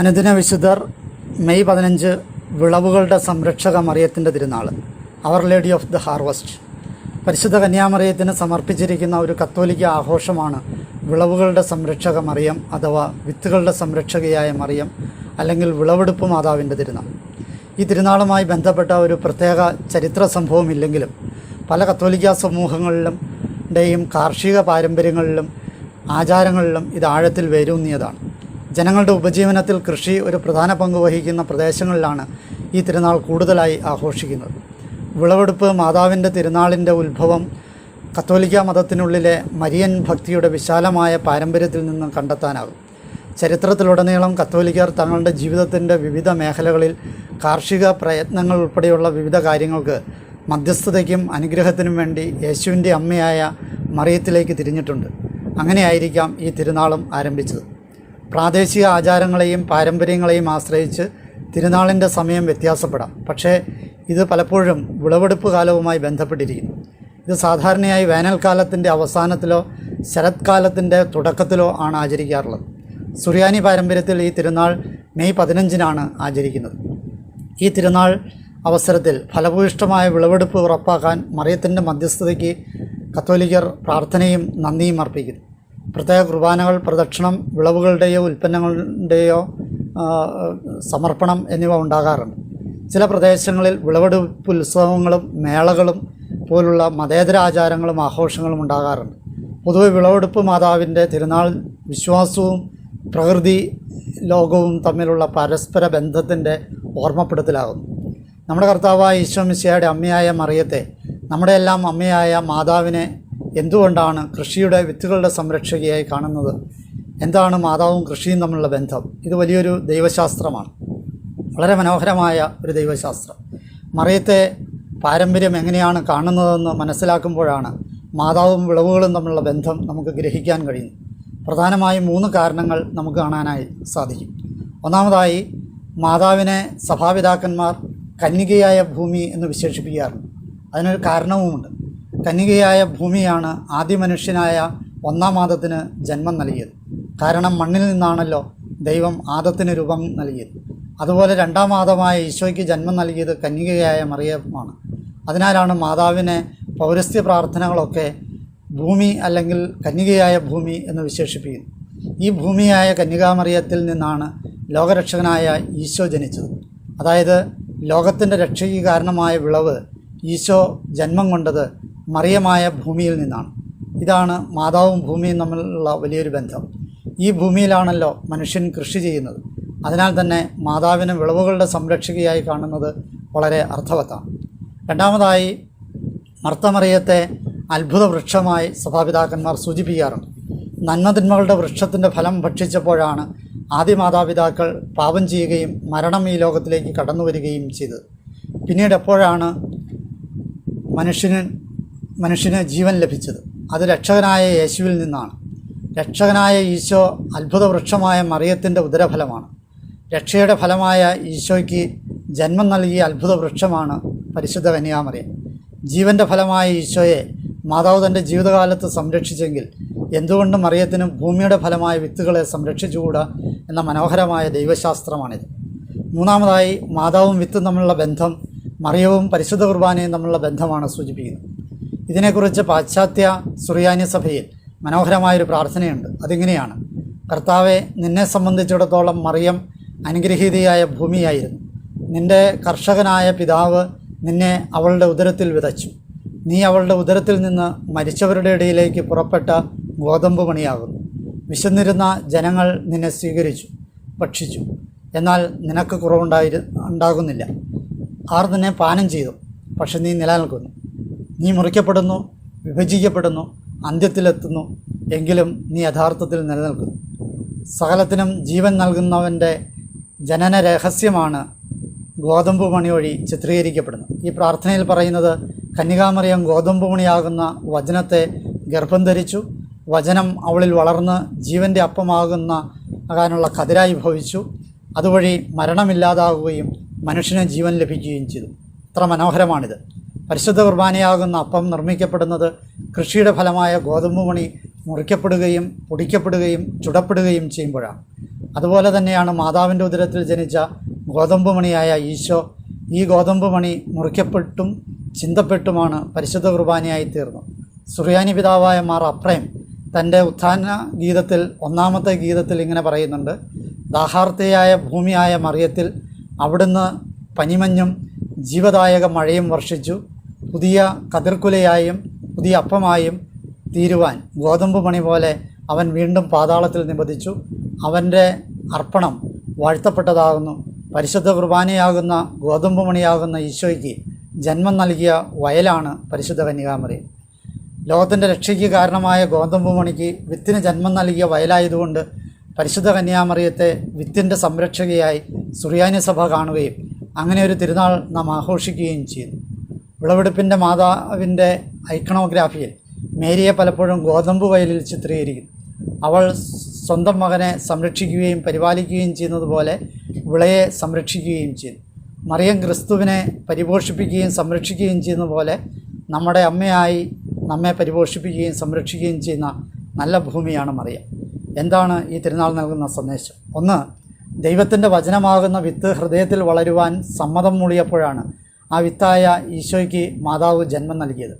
അനുദിന വിശുദ്ധർ മെയ് പതിനഞ്ച് വിളവുകളുടെ സംരക്ഷക മറിയത്തിന്റെ തിരുനാൾ our lady of the harvest പരിശുദ്ധ കന്യാമറിയത്തിന് സമർപ്പിച്ചിരിക്കുന്ന ഒരു കത്തോലിക്ക ആഘോഷമാണ് വിളവുകളുടെ സംരക്ഷക മറിയം അഥവാ വിത്തുകളുടെ സംരക്ഷകയായ മറിയം അല്ലെങ്കിൽ വിളവെടുപ്പ് മാതാവിന്റെ തിരുനാൾ. ഈ തിരുനാളുമായി ബന്ധപ്പെട്ട ഒരു പ്രത്യേക ചരിത്ര സംഭവമില്ലെങ്കിലും പല കത്തോലിക്ക സമൂഹങ്ങളിലും കാർഷിക പാരമ്പര്യങ്ങളിലും ആചാരങ്ങളിലും ഇത് ആഴത്തിൽ വേരൂന്നിയതാണ്. ജനങ്ങളുടെ ഉപജീവനത്തിൽ കൃഷി ഒരു പ്രധാന പങ്ക് വഹിക്കുന്ന പ്രദേശങ്ങളിലാണ് ഈ തിരുനാൾ കൂടുതലായി ആഘോഷിക്കുന്നത്. വിളവെടുപ്പ് മാതാവിന്റെ തിരുനാളിന്റെ ഉത്ഭവം കത്തോലിക്ക മതത്തിനുള്ളിലെ മരിയൻ ഭക്തിയുടെ വിശാലമായ പാരമ്പര്യത്തിൽ നിന്ന് കണ്ടെത്താനാകും. ചരിത്രത്തിലുടനീളം കത്തോലിക്കർ തങ്ങളുടെ ജീവിതത്തിന്റെ വിവിധ മേഖലകളിൽ കാർഷിക പ്രയത്നങ്ങൾ ഉൾപ്പെടെയുള്ള വിവിധ കാര്യങ്ങൾക്ക് മധ്യസ്ഥതയ്ക്കും അനുഗ്രഹത്തിനും വേണ്ടി യേശുവിന്റെ അമ്മയായ മറിയത്തിലേക്ക് തിരിഞ്ഞിട്ടുണ്ട്. അങ്ങനെയായിരിക്കാം ഈ തിരുനാളും ആരംഭിച്ചത്. പ്രാദേശിക ആചാരങ്ങളെയും പാരമ്പര്യങ്ങളെയും ആശ്രയിച്ച് തിരുനാളിന്റെ സമയം വ്യത്യാസപ്പെടാം. പക്ഷേ ഇത് പലപ്പോഴും വിളവെടുപ്പ് കാലവുമായി ബന്ധപ്പെട്ടിരിക്കുന്നു. ഇത് സാധാരണയായി വേനൽക്കാലത്തിന്റെ അവസാനത്തിലോ ശരത്കാലത്തിന്റെ തുടക്കത്തിലോ ആണ് ആചരിക്കാറുള്ളത്. സുറിയാനി പാരമ്പര്യത്തിൽ ഈ തിരുനാൾ മെയ് പതിനഞ്ചിനാണ് ആചരിക്കുന്നത്. ഈ തിരുനാൾ അവസരത്തിൽ ഫലഭൂയിഷ്ടമായ വിളവെടുപ്പ് ഉറപ്പാക്കാൻ മറിയത്തിന്റെ മധ്യസ്ഥതയ്ക്ക് കത്തോലിക്കർ പ്രാർത്ഥനയും നന്ദിയും അർപ്പിക്കുന്നു. പ്രത്യേക കുർബാനകൾ പ്രദക്ഷിണം വിളവുകളുടെയോ ഉൽപ്പന്നങ്ങളുടെയോ സമർപ്പണം എന്നിവ ഉണ്ടാകാറുണ്ട്. ചില പ്രദേശങ്ങളിൽ വിളവെടുപ്പ് ഉത്സവങ്ങളും മേളകളും പോലുള്ള മതേതര ആചാരങ്ങളും ആഘോഷങ്ങളും ഉണ്ടാകാറുണ്ട്. പൊതുവെ വിളവെടുപ്പ് മാതാവിന്റെ തിരുനാൾ വിശ്വാസവും പ്രകൃതി ലോകവും തമ്മിലുള്ള പരസ്പര ബന്ധത്തിന്റെ ഓർമ്മപ്പെടുത്തലാകുന്നു. നമ്മുടെ കർത്താവായ ഈശോ മിശിയായുടെ അമ്മയായ മറിയത്തെ നമ്മുടെ എല്ലാം അമ്മയായ മാതാവിനെ എന്തുകൊണ്ടാണ് കൃഷിയുടെ വിത്തുകളുടെ സംരക്ഷകയായി കാണുന്നത്? എന്താണ് മാതാവും കൃഷിയും തമ്മിലുള്ള ബന്ധം? ഇത് വലിയൊരു ദൈവശാസ്ത്രമാണ്. വളരെ മനോഹരമായ ഒരു ദൈവശാസ്ത്രം. മറിയത്തെ പാരമ്പര്യം എങ്ങനെയാണ് കാണുന്നതെന്ന് മനസ്സിലാക്കുമ്പോഴാണ് മാതാവും വിളവുകളും തമ്മിലുള്ള ബന്ധം നമുക്ക് ഗ്രഹിക്കാൻ കഴിയുന്നു പ്രധാനമായും മൂന്ന് കാരണങ്ങൾ നമുക്ക് കാണാനായി സാധിക്കും. ഒന്നാമതായി മാതാവിനെ സഭാപിതാക്കന്മാർ കന്യകയായ ഭൂമി എന്ന് വിശേഷിപ്പിക്കാറുണ്ട്. അതിനൊരു കാരണവുമുണ്ട്. കന്യകയായ ഭൂമിയാണ് ആദ്യ മനുഷ്യനായ ഒന്നാം ആദത്തിന് ജന്മം നൽകിയത്. കാരണം മണ്ണിൽ നിന്നാണല്ലോ ദൈവം ആദത്തിന് രൂപം നൽകിയത്. അതുപോലെ രണ്ടാം ആദമായ ഈശോയ്ക്ക് ജന്മം നൽകിയത് കന്യകയായ മറിയമാണ്. അതിനാലാണ് മാതാവിനെ പൗരസ്ത്യ പ്രാർത്ഥനകളൊക്കെ ഭൂമി അല്ലെങ്കിൽ കന്യകയായ ഭൂമി എന്ന് വിശേഷിപ്പിക്കുന്നു ഈ ഭൂമിയായ കന്യകാമറിയത്തിൽ നിന്നാണ് ലോകരക്ഷകനായ ഈശോ ജനിച്ചത്. അതായത് ലോകത്തിന്റെ രക്ഷയ്ക്ക് കാരണമായ വിളവ് ഈശോ ജന്മം കൊണ്ടത് മറിയമായ ഭൂമിയിൽ നിന്നാണ്. ഇതാണ് മാതാവും ഭൂമിയും തമ്മിലുള്ള വലിയൊരു ബന്ധം. ഈ ഭൂമിയിലാണല്ലോ മനുഷ്യൻ കൃഷി ചെയ്യുന്നത്. അതിനാൽ തന്നെ മാതാവിന് വിളവുകളുടെ സംരക്ഷകയായി കാണുന്നത് വളരെ അർത്ഥവത്താണ്. രണ്ടാമതായി മർത്തമറിയത്തെ അത്ഭുത വൃക്ഷമായി സഭാപിതാക്കന്മാർ സൂചിപ്പിക്കാറുണ്ട്. നന്മതിന്മകളുടെ വൃക്ഷത്തിന്റെ ഫലം ഭക്ഷിച്ചപ്പോഴാണ് ആദ്യ മാതാപിതാക്കൾ പാപം ചെയ്യുകയും മരണം ഈ ലോകത്തിലേക്ക് കടന്നു വരികയും ചെയ്തത്. പിന്നീട് എപ്പോഴാണ് മനുഷ്യന് മനുഷ്യന് ജീവൻ ലഭിച്ചത്. അത് രക്ഷകനായ യേശുവിൽ നിന്നാണ്. രക്ഷകനായ ഈശോ അത്ഭുത വൃക്ഷമായ മറിയത്തിന്റെ ഉദരഫലമാണ്. രക്ഷയുടെ ഫലമായ ഈശോയ്ക്ക് ജന്മം നൽകിയ അത്ഭുത വൃക്ഷമാണ് പരിശുദ്ധ കന്യാമറിയം. ജീവന്റെ ഫലമായ ഈശോയെ മാതാവ് തന്റെ ജീവിതകാലത്ത് സംരക്ഷിച്ചെങ്കിൽ എന്തുകൊണ്ട് മറിയത്തിന് ഭൂമിയുടെ ഫലമായ വിത്തുകളെ സംരക്ഷിച്ചുകൂടാ എന്ന മനോഹരമായ ദൈവശാസ്ത്രമാണിത്. മൂന്നാമതായി മാതാവും വിത്തും തമ്മിലുള്ള ബന്ധം മറിയവും പരിശുദ്ധ കുർബാനയും തമ്മിലുള്ള ബന്ധമാണ് സൂചിപ്പിക്കുന്നത്. ഇതിനെക്കുറിച്ച് പാശ്ചാത്യ സുറിയാനി സഭയിൽ മനോഹരമായൊരു പ്രാർത്ഥനയുണ്ട്. അതിങ്ങനെയാണ്. കർത്താവെ നിന്നെ സംബന്ധിച്ചിടത്തോളം മറിയം അനുഗ്രഹീതയായ ഭൂമിയായിരുന്നു. നിന്റെ കർഷകനായ പിതാവ് നിന്നെ അവളുടെ ഉദരത്തിൽ വിതച്ചു. നീ അവളുടെ ഉദരത്തിൽ നിന്ന് മരിച്ചവരുടെ ഇടയിലേക്ക് പുറപ്പെട്ട ഗോതമ്പ് മണിയാകുന്നു വിശന്നിരുന്ന ജനങ്ങൾ നിന്നെ സ്വീകരിച്ചു ഭക്ഷിച്ചു. എന്നാൽ നിനക്ക് കുറവുണ്ടായി ഉണ്ടാകുന്നില്ല. ആർ നിന്നെ പാനം ചെയ്തു പക്ഷെ നീ നിലനിൽക്കുന്നു. നീ മുറിക്കപ്പെടുന്നു വിഭജിക്കപ്പെടുന്നു അന്ത്യത്തിലെത്തുന്നു എങ്കിലും നീ യഥാർത്ഥത്തിൽ നിലനിൽക്കുന്നു. സകലത്തിനും ജീവൻ നൽകുന്നവന്റെ ജനന രഹസ്യമാണ് ഗോതമ്പ് മണി വഴി ചിത്രീകരിക്കപ്പെടുന്നത്. ഈ പ്രാർത്ഥനയിൽ പറയുന്നത് കന്യകാമറിയം ഗോതമ്പ് മണിയാകുന്ന വചനത്തെ ഗർഭം ധരിച്ചു വചനം അവളിൽ വളർന്ന് ജീവന്റെ അപ്പമാകുന്ന ആകാനുള്ള കതിരായി ഭവിച്ചു അതുവഴി മരണമില്ലാതാകുകയും മനുഷ്യന് ജീവൻ ലഭിക്കുകയും ചെയ്തു. അത്ര മനോഹരമാണിത്. പരിശുദ്ധ കുർബാനയാകുന്ന അപ്പം നിർമ്മിക്കപ്പെടുന്നത് കൃഷിയുടെ ഫലമായ ഗോതമ്പ് മണി മുറിക്കപ്പെടുകയും പൊടിക്കപ്പെടുകയും ചുടപ്പെടുകയും ചെയ്യുമ്പോഴാണ്. അതുപോലെ തന്നെയാണ് മാതാവിന്റെ ഉദരത്തിൽ ജനിച്ച ഗോതമ്പ് മണിയായ ഈശോ ഈ ഗോതമ്പ് മണി മുറിക്കപ്പെട്ടും ചിന്തപ്പെട്ടുമാണ് പരിശുദ്ധ കുർബാനയായി തീർന്നു സുറിയാനി പിതാവായ മാർ അപ്രയം തന്റെ ഉത്ഥാന ഗീതത്തിൽ ഒന്നാമത്തെ ഗീതത്തിൽ ഇങ്ങനെ പറയുന്നുണ്ട് ദാഹാർത്തയായ ഭൂമിയായ മറിയത്തിൽ അവിടുന്ന് പനിമഞ്ഞും ജീവദായക മഴയും വർഷിച്ചു. പുതിയ കതിർക്കുലയായും പുതിയ അപ്പമായും തീരുവാൻ ഗോതമ്പ് മണി പോലെ അവൻ വീണ്ടും പാതാളത്തിൽ നിബന്ധിച്ചു. അവന്റെ അർപ്പണം വാഴ്ത്തപ്പെട്ടതാകുന്നു. പരിശുദ്ധ കുർബാനയാകുന്ന ഗോതമ്പ് മണിയാകുന്ന ഈശോയ്ക്ക് ജന്മം നൽകിയ വയലാണ് പരിശുദ്ധ കന്യകാമറി. ലോകത്തിന്റെ രക്ഷയ്ക്ക് കാരണമായ ഗോതമ്പ് മണിക്ക് വിത്തിന് ജന്മം നൽകിയ വയലായതുകൊണ്ട് പരിശുദ്ധ കന്യാമറിയത്തെ വിത്തിന്റെ സംരക്ഷകയായി സുറിയാനി സഭ കാണുകയും അങ്ങനെ ഒരു തിരുനാൾ നാം ആഘോഷിക്കുകയും ചെയ്യുന്നു വിളവെടുപ്പിന്റെ മാതാവിന്റെ ഐക്കണോഗ്രാഫിയിൽ മേരിയെ പലപ്പോഴും ഗോതമ്പ് വയലിൽ ചിത്രീകരിക്കുന്നു അവൾ സ്വന്തം മകനെ സംരക്ഷിക്കുകയും പരിപാലിക്കുകയും ചെയ്യുന്നത് പോലെ വിളയെ സംരക്ഷിക്കുകയും ചെയ്യുന്നു മറിയം ക്രിസ്തുവിനെ പരിപോഷിപ്പിക്കുകയും സംരക്ഷിക്കുകയും ചെയ്യുന്ന പോലെ നമ്മുടെ അമ്മയായി നമ്മെ പരിപോഷിപ്പിക്കുകയും സംരക്ഷിക്കുകയും ചെയ്യുന്ന നല്ല ഭൂമിയാണ് മറിയം. എന്താണ് ഈ തിരുനാൾ നൽകുന്ന സന്ദേശം? ഒന്ന് ദൈവത്തിന്റെ വചനമാകുന്ന വിത്ത് ഹൃദയത്തിൽ വളരുവാൻ സമ്മതം മൂളിയപ്പോഴാണ് ആ വിത്തായ ഈശോയ്ക്ക് മാതാവ് ജന്മം നൽകിയത്.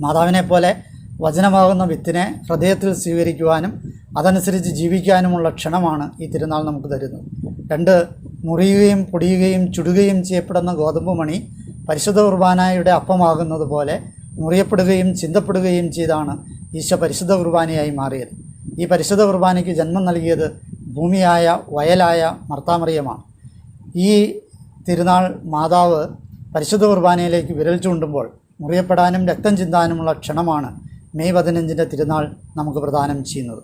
മാതാവിനെ പോലെ വചനമാകുന്ന വിത്തിനെ ഹൃദയത്തിൽ സ്വീകരിക്കുവാനും അതനുസരിച്ച് ജീവിക്കാനുമുള്ള ക്ഷണമാണ് ഈ തിരുനാൾ നമുക്ക് തരുന്നത്. രണ്ട് മുറിയുകയും പൊടിയുകയും ചുടുകയും ചെയ്യപ്പെടുന്ന ഗോതമ്പ് മണി പരിശുദ്ധ കുർബാനയുടെ അപ്പമാകുന്നത് പോലെ മുറിയപ്പെടുകയും ചിന്തപ്പെടുകയും ചെയ്താണ് ഈശോ പരിശുദ്ധ കുർബാനയായി മാറിയത്. ഈ പരിശുദ്ധ കുർബാനയ്ക്ക് ജന്മം നൽകിയത് ഭൂമിയായ വയലായ മർത്താമറിയമാണ്. ഈ തിരുനാൾ മാതാവ് പരിശുദ്ധ കുർബാനയിലേക്ക് വിരൽ ചൂണ്ടുമ്പോൾ മുറിയപ്പെടാനും രക്തം ചിന്താനുമുള്ള ക്ഷണമാണ് മെയ് പതിനഞ്ചിന്റെ തിരുനാൾ നമുക്ക് പ്രദാനം ചെയ്യുന്നത്.